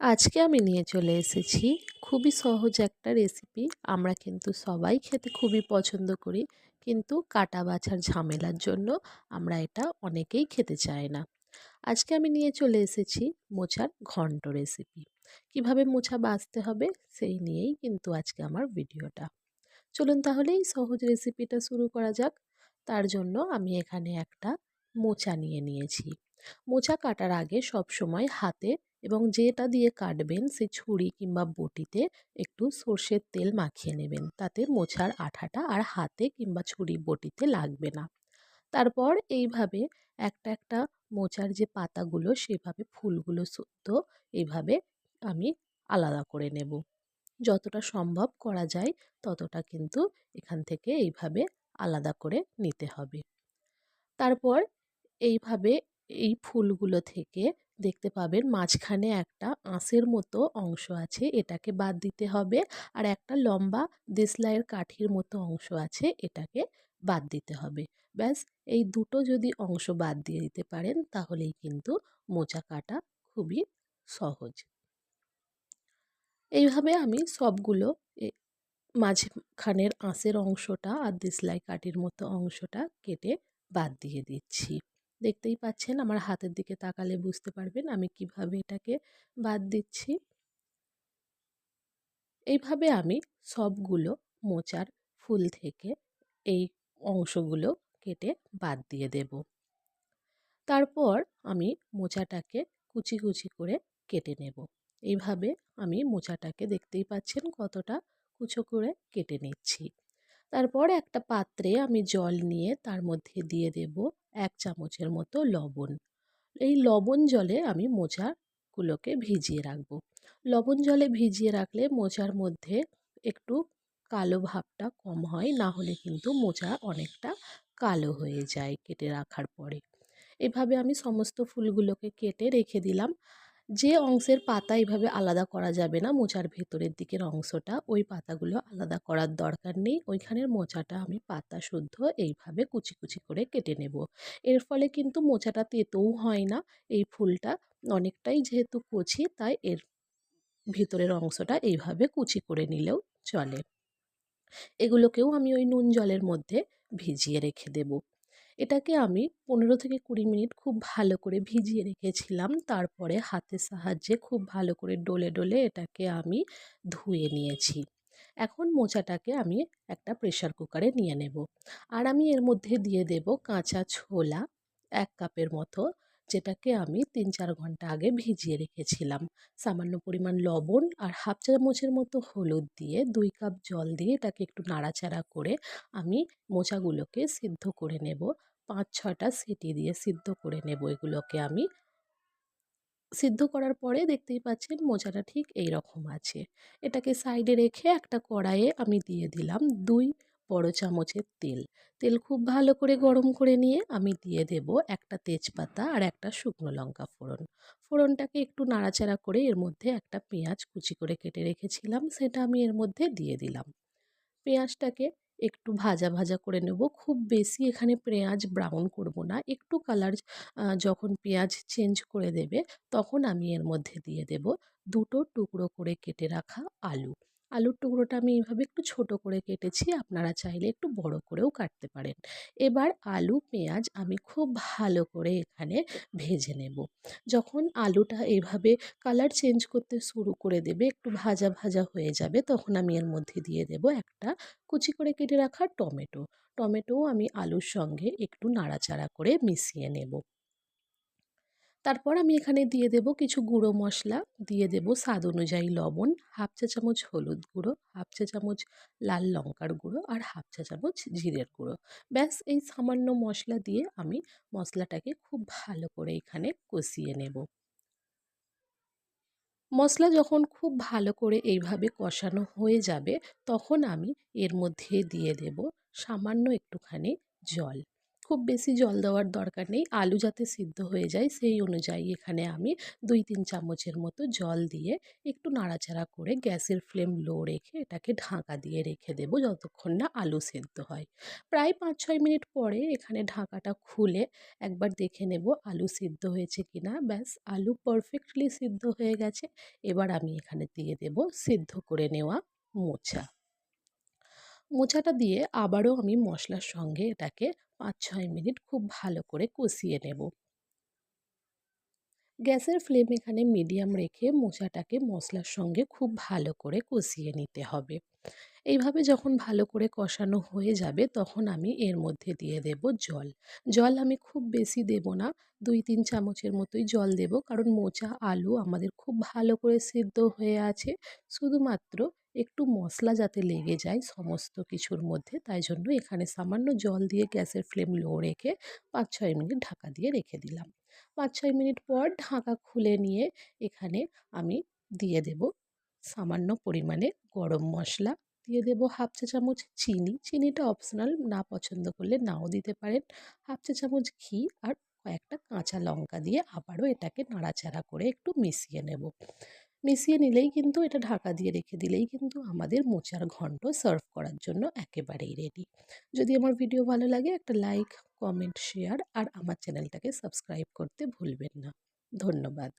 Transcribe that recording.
আজকে আমি নিয়ে চলে এসেছি খুবই সহজ একটা রেসিপি আমরা কিন্তু সবাই খেতে খুবই পছন্দ করি, কিন্তু কাটা বাছার ঝামেলার জন্য আমরা এটা অনেকেই খেতে চায় না। আজকে আমি নিয়ে চলে এসেছি মোচার ঘন্ট রেসিপি কীভাবে মোচা বাছতে হবে সেই নিয়েই কিন্তু আজকে আমার ভিডিওটা। চলুন তাহলে এই সহজ রেসিপিটা শুরু করা যাক। তার জন্য আমি এখানে একটা মোচা নিয়ে নিয়েছি। মোচা কাটার আগে সব সময় হাতে এবং যেটা দিয়ে কাটবেন সে ছুরি কিংবা বটিতে একটু সর্ষের তেল মাখিয়ে নেবেন। তাতে মোছার আঠাটা আর হাতে কিংবা ছুরি বটিতে লাগবে না। তারপর এইভাবে একটা একটা মোচার যে পাতাগুলো, সেভাবে ফুলগুলো শুদ্ধ এইভাবে আমি আলাদা করে নেব। যতটা সম্ভব করা যায় ততটা কিন্তু এখান থেকে এইভাবে আলাদা করে নিতে হবে। তারপর এইভাবে এই ফুলগুলো থেকে দেখতে পাবেন মাঝখানে একটা আঁশের মতো অংশ আছে, এটাকে বাদ দিতে হবে। আর একটা লম্বা দেশলাইয়ের কাঠির মতো অংশ আছে, এটাকে বাদ দিতে হবে। ব্যাস, এই দুটো যদি অংশ বাদ দিয়ে দিতে পারেন, তাহলেই কিন্তু মোচা কাটা খুবই সহজ। এইভাবে আমি সবগুলো মাঝখানের আঁশের অংশটা আর দেশলাই কাঠির মতো অংশটা কেটে বাদ দিয়ে দিচ্ছি। দেখতেই পাচ্ছেন, আমার হাতের দিকে তাকালে বুঝতে পারবেন আমি কীভাবে এটাকে বাদ দিচ্ছি। এইভাবে আমি সবগুলো মোচার ফুল থেকে এই অংশগুলো কেটে বাদ দিয়ে দেব। তারপর আমি মোচাটাকে কুচি কুচি করে কেটে নেব। এইভাবে আমি মোচাটাকে দেখতেই পাচ্ছেন কতটা কুচো করে কেটে নিচ্ছি। তারপর একটা পাত্রে আমি জল নিয়ে তার মধ্যে দিয়ে দেব। এক চামচের মতো লবণ। এই লবণ জলে আমি মোচাগুলোকে ভিজিয়ে রাখব। লবণ জলে ভিজিয়ে রাখলে মোচার মধ্যে একটু কালো ভাবটা কম হয়, না হলে কিন্তু মোচা অনেকটা কালো হয়ে যায় কেটে রাখার পরে। এভাবে আমি সমস্ত ফুলগুলোকে কেটে রেখে দিলাম। যে অংশের পাতা এইভাবে আলাদা করা যাবে না, মোচার ভেতরের দিকের অংশটা, ওই পাতাগুলো আলাদা করার দরকার নেই। ওইখানের মোচাটা আমি পাতা শুদ্ধ এইভাবে কুচি কুচি করে কেটে নেব। এর ফলে কিন্তু মোচাটা তেতোও হয় না, এই ফুলটা অনেকটাই যেহেতু কচি, তাই এর ভিতরের অংশটা এইভাবে কুচি করে নিলেও চলে। এগুলোকেও আমি ওই নুন জলের মধ্যে ভিজিয়ে রেখে দেবো। এটাকে আমি পনেরো থেকে কুড়ি মিনিট খুব ভালো করে ভিজিয়ে রেখেছিলাম। তারপরে হাতের সাহায্যে খুব ভালো করে ডলে ডলে এটাকে আমি ধুয়ে নিয়েছি। এখন মোচাটাকে আমি একটা প্রেশার কুকারে নিয়ে নেব। আর আমি এর মধ্যে দিয়ে দেব কাঁচা ছোলা এক কাপের মতো, যেটাকে আমি তিন চার ঘণ্টা আগে ভিজিয়ে রেখেছিলাম। সামান্য পরিমাণ লবণ আর হাফ চামচের মতো হলুদ দিয়ে দুই কাপ জল দিয়ে এটাকে একটু নাড়াচাড়া করে আমি মোচাগুলোকে সিদ্ধ করে নেব। পাঁচ ছটা সিটি দিয়ে সিদ্ধ করে নেব এগুলোকে আমি। সিদ্ধ করার পরে দেখতেই পাচ্ছেন মোজাটা ঠিক এই রকম আছে। এটাকে সাইডে রেখে একটা কড়াইয়ে আমি দিয়ে দিলাম দুই বড় চামচের তেল। তেল খুব ভালো করে গরম করে নিয়ে আমি দিয়ে দেব একটা তেজপাতা আর একটা শুকনো লঙ্কা ফোড়ন। ফোড়নটাকে একটু নাড়াচাড়া করে এর মধ্যে একটা পেঁয়াজ কুচি করে কেটে রেখেছিলাম, সেটা আমি এর মধ্যে দিয়ে দিলাম। পেঁয়াজটাকে একটু ভাজা ভাজা করে নেব। খুব বেশি এখানে পেঁয়াজ ব্রাউন করব না। একটু কালার যখন পেঁয়াজ চেঞ্জ করে দেবে, তখন আমি এর মধ্যে দিয়ে দেব দুটো টুকরো করে কেটে রাখা আলু। আলুর টুকরোটা আমি এইভাবে একটু ছোট করে কেটেছি, আপনারা চাইলে একটু বড় করেও কাটতে পারেন। এবার আলু, পেঁয়াজ আমি খুব ভালো করে এখানে ভেজে নেব। যখন আলুটা এইভাবে কালার চেঞ্জ করতে শুরু করে দেবে, একটু ভাজা ভাজা হয়ে যাবে, তখন আমি এর মধ্যে দিয়ে দেব একটা কুচি করে কেটে রাখা টমেটো। টমেটোও আমি আলুর সঙ্গে একটু নাড়াচাড়া করে মিশিয়ে নেব। তারপর আমি এখানে দিয়ে দেব কিছু গুঁড়ো মশলা। দিয়ে দেব স্বাদ অনুযায়ী লবণ, হাফ চা চামচ হলুদ গুঁড়ো, হাফ চা চামচ লাল লঙ্কার গুঁড়ো আর হাফ চা চামচ জিরের গুঁড়ো। ব্যাস, এই সামান্য মশলা দিয়ে আমি মশলাটাকে খুব ভালো করে এখানে কষিয়ে নেব। মশলা যখন খুব ভালো করে এইভাবে কষানো হয়ে যাবে, তখন আমি এর মধ্যে দিয়ে দেব সামান্য একটুখানি জল। খুব বেশি জল দেওয়ার দরকার নেই। আলু যাতে সিদ্ধ হয়ে যায়, সেই অনুযায়ী এখানে আমি দুই, তিন চামচের মতো জল দিয়ে একটু নাড়াচাড়া করে গ্যাসের ফ্লেম লো রেখে এটাকে ঢাকা দিয়ে রেখে দেবো যতক্ষণ না আলু সেদ্ধ হয়। প্রায় পাঁচ ছয় মিনিট পরে এখানে ঢাকাটা খুলে একবার দেখে নেব আলু সিদ্ধ হয়েছে কি না ব্যাস, আলু পারফেক্টলি সিদ্ধ হয়ে গেছে। এবার আমি এখানে দিয়ে দেব সিদ্ধ করে নেওয়া মোচা। মোচাটা দিয়ে আবারও আমি মশলার সঙ্গে এটাকে পাঁচ ছয় মিনিট খুব ভালো করে কষিয়ে নেব। গ্যাসের ফ্লেম এখানে মিডিয়াম রেখে মোচাটাকে মশলার সঙ্গে খুব ভালো করে কষিয়ে নিতে হবে। এইভাবে যখন ভালো করে কষানো হয়ে যাবে তখন আমি এর মধ্যে দিয়ে দেব জল। জল আমি খুব বেশি দেব না, দুই তিন চামচের মতোই জল দেব, কারণ মোচা, আলু আমাদের খুব ভালো করে সিদ্ধ হয়ে আছে। শুধুমাত্র একটু মশলা যাতে লেগে যায় সমস্ত কিছুর মধ্যে, তাই জন্য এখানে সামান্য জল দিয়ে গ্যাসের ফ্লেম লো রেখে পাঁচ ছয় মিনিট ঢাকা দিয়ে রেখে দিলাম। পাঁচ ছয় মিনিট পর ঢাকা খুলে নিয়ে এখানে আমি দিয়ে দেব সামান্য পরিমাণে গরম মশলা দিয়ে দেব হাফ চা চামচ চিনি। চিনিটা অপশনাল না পছন্দ করলে নাও দিতে পারেন। হাফ চা চামচ ঘি আর কয়েকটা কাঁচা লঙ্কা দিয়ে আবারও এটাকে নাড়াচাড়া করে একটু মিশিয়ে নেব। মিশিয়ে নিলেই কিন্তু এটা ঢাকা দিয়ে রেখে দিলেই কিন্তু আমাদের মোচার ঘন্ট সার্ভ করার জন্য একেবারেই রেডি যদি আমার ভিডিও ভালো লাগে, একটা লাইক কমেন্ট শেয়ার আর আমার চ্যানেলটাকে সাবস্ক্রাইব করতে ভুলবেন না। ধন্যবাদ।